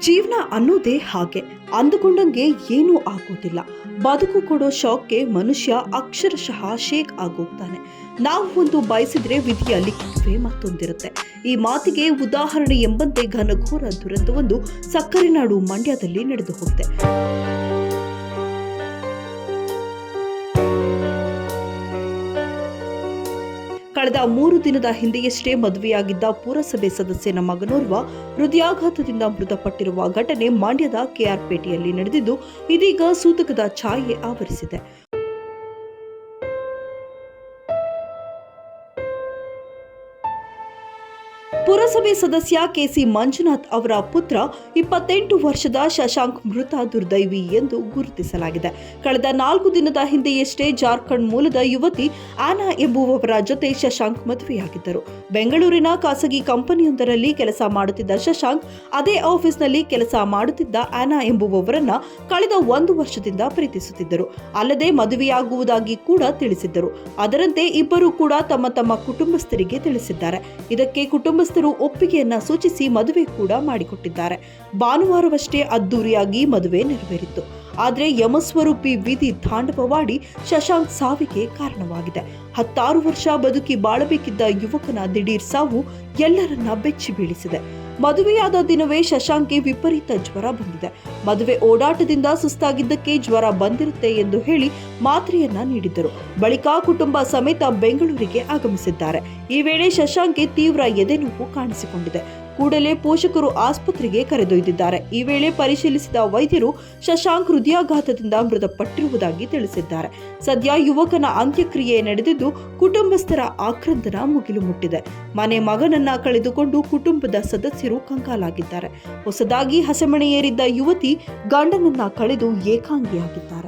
ಜೀವನ ಅನ್ನೋದೇ ಹಾಗೆ. ಅಂದುಕೊಂಡಂಗೆ ಏನೂ ಆಗೋದಿಲ್ಲ. ಬದುಕು ಕೊಡೋ ಶಾಕ್ಗೆ ಮನುಷ್ಯ ಅಕ್ಷರಶಃ ಶೇಕ್ ಆಗೋಗ್ತಾನೆ. ನಾವು ಒಂದು ಬಯಸಿದ್ರೆ ವಿಧಿಯ ಲಿಖಿತವೇ ಮತ್ತೊಂದಿರುತ್ತೆ. ಈ ಮಾತಿಗೆ ಉದಾಹರಣೆ ಎಂಬಂತೆ ಘನಘೋರ ದುರಂತವೊಂದು ಸಕ್ಕರೆ ನಾಡು ಮಂಡ್ಯದಲ್ಲಿ ನಡೆದು ಹೋಗಿದೆ. ಕಳೆದ ಮೂರು ದಿನದ ಹಿಂದೆಯಷ್ಟೇ ಮದುವೆಯಾಗಿದ್ದ ಪುರಸಭೆ ಸದಸ್ಯನ ಮಗನೋರ್ವ ಹೃದಯಾಘಾತದಿಂದ ಮೃತಪಟ್ಟಿರುವ ಘಟನೆ ಮಂಡ್ಯದ ಕೆಆರ್ಪೇಟೆಯಲ್ಲಿ ನಡೆದಿದ್ದು ಇದೀಗ ಸೂತಕದ ಛಾಯೆ ಆವರಿಸಿದೆ. ಪುರಸಭೆ ಸದಸ್ಯ ಕೆಸಿ ಮಂಜುನಾಥ್ ಅವರ ಪುತ್ರ ಇಪ್ಪತ್ತೆಂಟು ವರ್ಷದ ಶಶಾಂಕ್ ಮೃತ ದುರ್ದೈವಿ ಎಂದು ಗುರುತಿಸಲಾಗಿದೆ. ಕಳೆದ ನಾಲ್ಕು ದಿನದ ಹಿಂದೆಯಷ್ಟೇ ಜಾರ್ಖಂಡ್ ಮೂಲದ ಯುವತಿ ಆನಾ ಎಂಬುವವರ ಜೊತೆ ಶಶಾಂಕ್ ಮದುವೆಯಾಗಿದ್ದರು. ಬೆಂಗಳೂರಿನ ಖಾಸಗಿ ಕಂಪನಿಯೊಂದರಲ್ಲಿ ಕೆಲಸ ಮಾಡುತ್ತಿದ್ದ ಶಶಾಂಕ್ ಅದೇ ಆಫೀಸ್ನಲ್ಲಿ ಕೆಲಸ ಮಾಡುತ್ತಿದ್ದ ಆನಾ ಎಂಬುವವರನ್ನ ಕಳೆದ ಒಂದು ವರ್ಷದಿಂದ ಪ್ರೀತಿಸುತ್ತಿದ್ದರು. ಅಲ್ಲದೆ ಮದುವೆಯಾಗುವುದಾಗಿ ಕೂಡ ತಿಳಿಸಿದ್ದರು. ಅದರಂತೆ ಇಬ್ಬರು ಕೂಡ ತಮ್ಮ ತಮ್ಮ ಕುಟುಂಬಸ್ಥರಿಗೆ ತಿಳಿಸಿದ್ದಾರೆ. ಇದಕ್ಕೆ ಕುಟುಂಬಸ್ಥರು ಒಪ್ಪಿಗೆಯನ್ನ ಸೂಚಿಸಿ ಮದುವೆ ಕೂಡ ಮಾಡಿಕೊಟ್ಟಿದ್ದಾರೆ. ಭಾನುವಾರವಷ್ಟೇ ಅದ್ದೂರಿಯಾಗಿ ಮದುವೆ ನೆರವೇರಿತ್ತು ಆದರೆ ಯಮಸ್ವರೂಪಿ ವಿಧಿ ತಾಂಡವವಾಡಿ ಶಶಾಂಕ್ ಸಾವಿಗೆ ಕಾರಣವಾಗಿದೆ. ಹತ್ತಾರು ವರ್ಷ ಬದುಕಿ ಬಾಳಬೇಕಿದ್ದ ಯುವಕನ ದಿಢೀರ್ ಸಾವು ಎಲ್ಲರನ್ನ ಬೆಚ್ಚಿ ಬೀಳಿಸಿದೆ. ಮದುವೆಯಾದ ದಿನವೇ ಶಶಾಂಕ್ಗೆ ವಿಪರೀತ ಜ್ವರ ಬಂದಿದೆ. ಮದುವೆ ಓಡಾಟದಿಂದ ಸುಸ್ತಾಗಿದ್ದಕ್ಕೆ ಜ್ವರ ಬಂದಿರುತ್ತೆ ಎಂದು ಹೇಳಿ ಮಾತ್ರೆಯನ್ನ ನೀಡಿದ್ದರು. ಬಳಿಕ ಕುಟುಂಬ ಸಮೇತ ಬೆಂಗಳೂರಿಗೆ ಆಗಮಿಸಿದ್ದಾರೆ. ಈ ವೇಳೆ ಶಶಾಂಕ್ಗೆ ತೀವ್ರ ಎದೆನೋವು ಕಾಣಿಸಿಕೊಂಡಿದೆ. ಕೂಡಲೇ ಪೋಷಕರು ಆಸ್ಪತ್ರೆಗೆ ಕರೆದೊಯ್ದಿದ್ದಾರೆ. ಈ ವೇಳೆ ಪರಿಶೀಲಿಸಿದ ವೈದ್ಯರು ಶಶಾಂಕ್ ಹೃದಯಾಘಾತದಿಂದ ಮೃತಪಟ್ಟಿರುವುದಾಗಿ ತಿಳಿಸಿದ್ದಾರೆ. ಸದ್ಯ ಯುವಕನ ಅಂತ್ಯಕ್ರಿಯೆ ನಡೆದಿದ್ದು ಕುಟುಂಬಸ್ಥರ ಆಕ್ರಂದನ ಮುಗಿಲು ಮುಟ್ಟಿದೆ. ಮನೆ ಮಗನನ್ನ ಕಳೆದುಕೊಂಡು ಕುಟುಂಬದ ಸದಸ್ಯರು ಕಂಗಾಲಾಗಿದ್ದಾರೆ. ಹೊಸದಾಗಿ ಹಸೆಮಣೆಯೇರಿದ್ದ ಯುವತಿ ಗಂಡನನ್ನ ಕಳೆದು ಏಕಾಂಗಿಯಾಗಿದ್ದಾರೆ